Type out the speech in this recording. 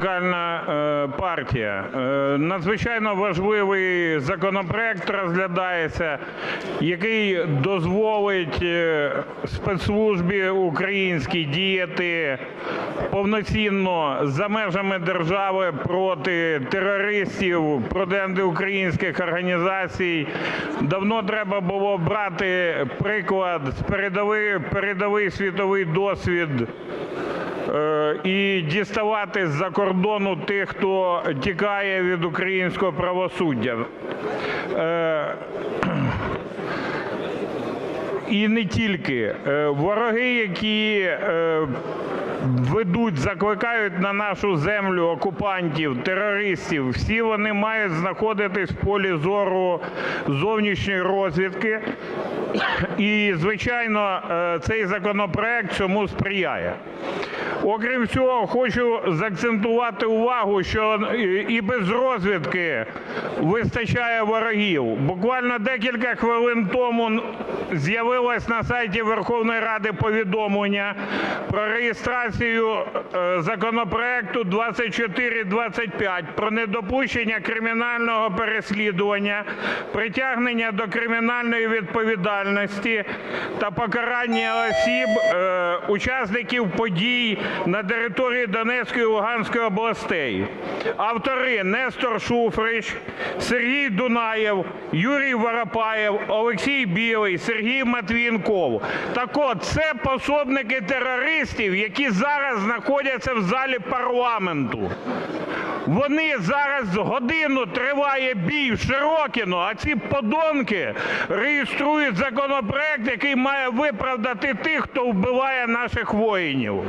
Радикальна е, партія. Е, Надзвичайно важливий законопроект розглядається, який дозволить е, спецслужбі українській діяти повноцінно за межами держави проти терористів, проти антиукраїнських організацій. Давно треба було брати приклад з передовий, передовий світовий досвід і діставати з-за кордону тих, хто тікає від українського правосуддя. Е, І не тільки Е, вороги, які е, ведуть, закликають на нашу землю окупантів, терористів, всі вони мають знаходитись в полі зору зовнішньої розвідки. І, звичайно, цей законопроект цьому сприяє. Окрім цього, хочу заакцентувати увагу, що і без розвідки вистачає ворогів. Буквально декілька хвилин тому з'явилось на сайті Верховної Ради повідомлення про реєстрацію е, законопроекту 2425 про недопущення кримінального переслідування, притягнення до кримінальної відповідальності та покарання осіб, е, учасників подій на території Донецької і Луганської областей. Автори Нестор Шуфрич, Сергій Дунаєв, Юрій Воропаєв, Олексій Білий, Сергій Матвієнков. Так от, це пособники терористів, які зараз знаходяться в залі парламенту. Вони зараз годину триває бій в Широкіно, а ці подонки реєструють законопроект, який має виправдати тих, хто вбиває наших воїнів.